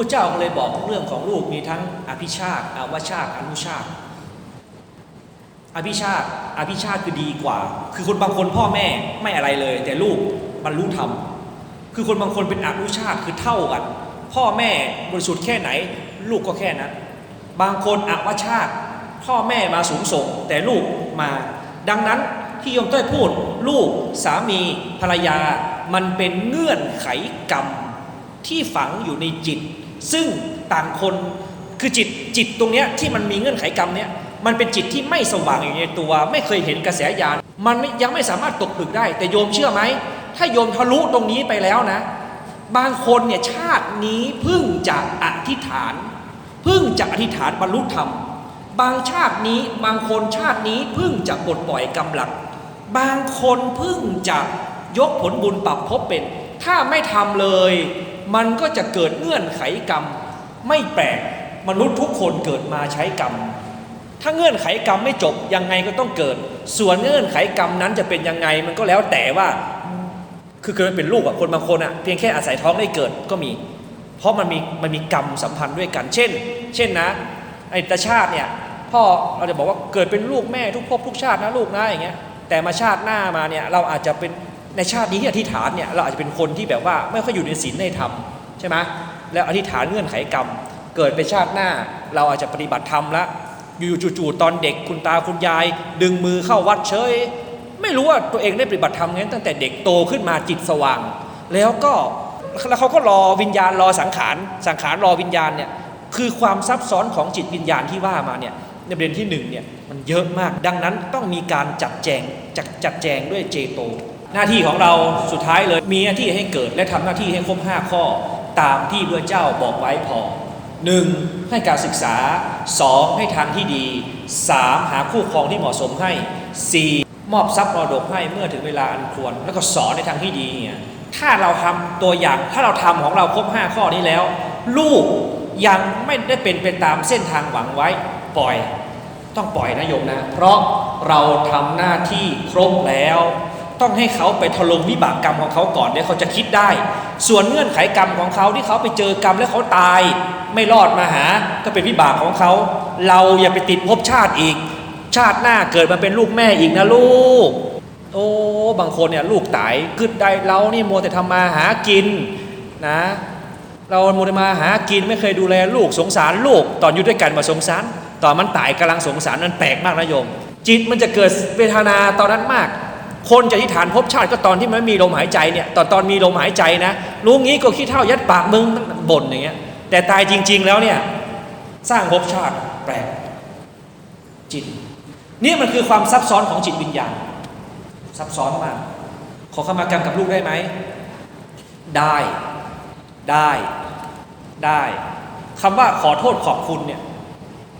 ระเจ้าก็เลยบอกเรื่องของลูกมีทั้งอภิชาติอวชาติอนุชาติ อภิชาติอภิชาติคือดีกว่า คือคนบางคนพ่อแม่ไม่อะไรเลย แต่ลูกบรรลุธรรม คือคนบางคนเป็นอนุชาติคือเท่ากัน พ่อแม่บริสุทธิ์แค่ไหน ลูกก็แค่นั้น บางคนอวชาติ พ่อแม่มาสูงส่ง แต่ลูกมา ดังนั้นที่โยมต้ยพูด ลูกสามีภรรยามันเป็นเงื่อนไขกรรมที่ฝังอยู่ในจิต ซึ่งต่างคนคือจิตจิตตรงเนี้ยที่มันมีเงื่อนไขกรรมเนี้ยมันเป็นจิตที่ไม่สว่างอยู่ในตัว ไม่เคยเห็นกระแสญาณมันยังไม่สามารถตกผลึกได้ แต่โยมเชื่อไหมถ้าโยมทะลุตรงนี้ไปแล้วนะ บางคนเนี่ยชาตินี้พิ่งจะอธิษฐานพิ่งจะอธิษฐานบรรลุธรรม บางชาตินี้บางคนชาตินี้พิ่งจะปลดปล่อยกำลัง บางคนพิ่งจะยกผลบุญปรับภพเป็น ถ้าไม่ทำเลย มันก็จะเกิดเงื่อนไขกรรม ไม่แปลกมนุษย์ทุกคนเกิดมาใช้กรรม ถ้าเงื่อนไขกรรมไม่จบยังไงก็ต้องเกิด ส่วนเงื่อนไขกรรมนั้นจะเป็นยังไงมันก็แล้วแต่ว่าคือเกิดเป็นลูกอะคนบางคนอะเพียงแค่อาศัยท้องได้เกิดก็มี เพราะมันมีมันมีกรรมสัมพันธ์ด้วยกัน เช่น เช่นนะไอ้ตาชาติเนี่ยพ่อเราจะบอกว่าเกิดเป็นลูกแม่ทุกภพทุกชาตินะลูกนะอย่างเงี้ยแต่มาชาติหน้ามาเนี่ยเราอาจจะเป็น ในชาตินี้ที่อธิษฐานเนี่ยเราอาจจะเป็นคนที่แบบว่าไม่ค่อยอยู่ในศีลในธรรมใช่ไหมแล้วอธิษฐานเงื่อนไขกรรม เกิดเป็นชาติหน้า เราอาจจะปฏิบัติธรรมละอยู่จู่ๆตอนเด็กคุณตาคุณยาย ดึงมือเข้าวัดเฉยไม่รู้ว่าตัวเองได้ปฏิบัติธรรมงั้นตั้งแต่เด็กโตขึ้นมาจิตสว่าง แล้วก็แล้วเขาก็รอวิญญาณรอสังขารสังขารรอวิญญาณเนี่ยคือความซับซ้อนของจิตวิญญาณที่ว่ามาเนี่ยในประเด็นที่หนึ่งเนี่ยมันเยอะมาก ดังนั้นต้องมีการจัดแจงจัดจัดแจงด้วยเจโต หน้าที่ของเราสุดท้ายเลยมีหน้าที่ให้เกิดและทำหน้าที่ให้ครบห้าข้อ ตามที่พระเจ้าบอกไว้พอหนึ่งให้การศึกษาสองให้ทางที่ดีสามหาคู่ครองที่เหมาะสมให้สี่มอบทรัพย์มรดกให้เมื่อถึงเวลาอันควร แล้วก็สอนในทางที่ดีเนี่ยถ้าเราทำตัวอย่างถ้าเราทำของเราครบห้าข้อนี้แล้ว ลูกยังไม่ได้เป็นไปตามเส้นทางหวังไว้ปล่อย ต้องปล่อยนะโยมนะ เพราะเราทำหน้าที่ครบแล้ว ต้องให้เขาไปทลงวิบากกรรมของเขาก่อนเดี๋ยวเขาจะคิดได้ ส่วนเงื่อนไขกรรมของเขาที่เขาไปเจอกรรมแล้วเขาตาย ไม่รอดมาหา ก็เป็นวิบากของเขา เราอย่าไปติดภพชาติอีก ชาติหน้าเกิดมาเป็นลูกแม่อีกนะลูก โอ้บางคนเนี่ยลูกตายขึ้นได้เรานี่มัวแต่ทำมาหากินนะ เราโมแต่มาหากินไม่เคยดูแลลูกสงสารลูกตอนอยู่ด้วยกันมาสงสารตอนมันตายกำลังสงสารนั้นแปลกมากนะโยม จิตมันจะเกิดเวทนาตอนนั้นมาก คนจะที่ฐานภพชาติก็ตอนที่มันมีลมหายใจเนี่ยตอนตอนมีลมหายใจนะรู้งี้ก็ขี้เท่ายัดปากมึงบ่นอย่างเงี้ย แต่ตายจริง ๆ แล้วเนี่ยสร้างภพชาติแปลกจิตนี่มันคือความซับซ้อนของจิตวิญญาณ ซับซ้อนมาก ขอขมากรรมกับลูกได้ไหม ได้ ได้ ได้คำว่าขอโทษขอบคุณเนี่ย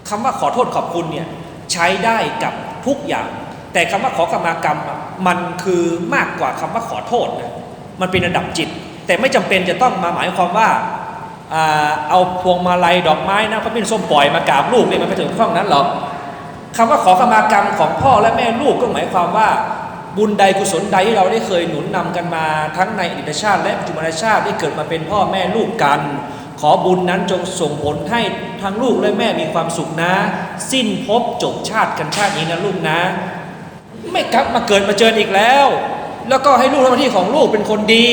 คำว่าขอโทษขอบคุณเนี่ยใช้ได้กับทุกอย่าง แต่คำว่าขอขมากรรม มันคือมากกว่าคำว่าขอโทษนะมันเป็นระดับจิต แต่ไม่จำเป็นจะต้องมาหมายความว่าเอาพวงมาลัยดอกไม้นะพระพิณส้มปล่อยมากราบลูกเนี่ยมันไปถึงข้องนั้นหรอกคำว่าขอขมากรรมของพ่อและแม่ลูกก็หมายความว่า บุญใดกุศลใดที่เราได้เคยหนุนนำกันมาทั้งในอดีตชาติ และปัจจุบันชาติได้เกิดมาเป็นพ่อแม่ลูกกัน ขอบุญนั้นจงส่งผลให้ทั้งลูกและแม่มีความสุขนะ สิ้นภพจบชาติกันชาตินี้นะลูกนะ ไม่กลับมาเกิดมาเจออีกแล้ว แล้วก็ให้ลูกทำหน้าที่ของลูกเป็นคนดี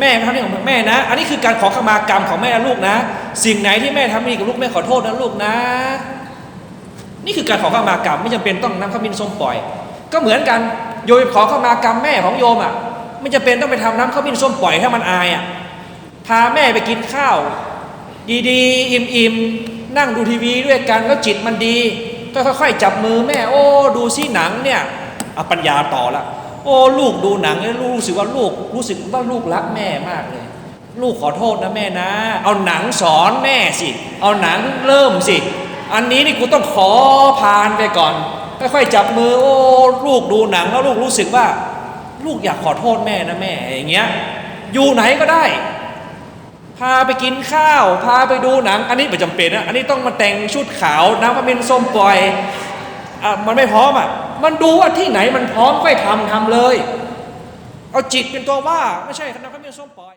แม่ทำหน้าที่ของแม่นะ อันนี้คือการขอขมากรรมของแม่และลูกนะ สิ่งไหนที่แม่ทำไม่ดีกับลูกแม่ขอโทษนะลูกนะ นี่คือการขอขมากรรมไม่จำเป็นต้องนำข้าวมินส้มปล่อย ก็เหมือนกันโยมขอขมากรรมแม่ของโยมอะไม่จำเป็นต้องไปทำน้ำข้าวมินส้มปล่อยถ้ามันอายอะพาแม่ไปกินข้าว ดีๆ อิ่มๆนั่งดูทีวีด้วยกันแล้วจิตมันดีก็ค่อยๆจับมือแม่โอ้ดูซิหนังเนี่ย เอาปัญญาต่อละโอ้ลูกดูหนังแล้วลูกรู้สึกว่าลูกรู้สึกว่าลูกรักแม่มากเลย ลูกขอโทษนะแม่นะ เอาหนังสอนแม่สิ เอาหนังเริ่มสิ อันนี้นี่กูต้องขอผ่านไปก่อนค่อยๆจับมือโอ้ลูกดูหนังแล้วลูกรู้สึกว่า ลูกอยากขอโทษแม่นะแม่อย่างเงี้ยอยู่ไหนก็ได้ พาไปกินข้าว พาไปดูหนัง อันนี้ไม่จำเป็นนะอันนี้ต้องมาแต่งชุดขาวน้ำมันเป็นส้มปล่อย อะมันไม่พร้อมอะ มันดูว่าที่ไหนมันพร้อมค่อยทำทำเลย เอาจิตเป็นตัวว่า ไม่ใช่คณะพระเมียส้มปล่อย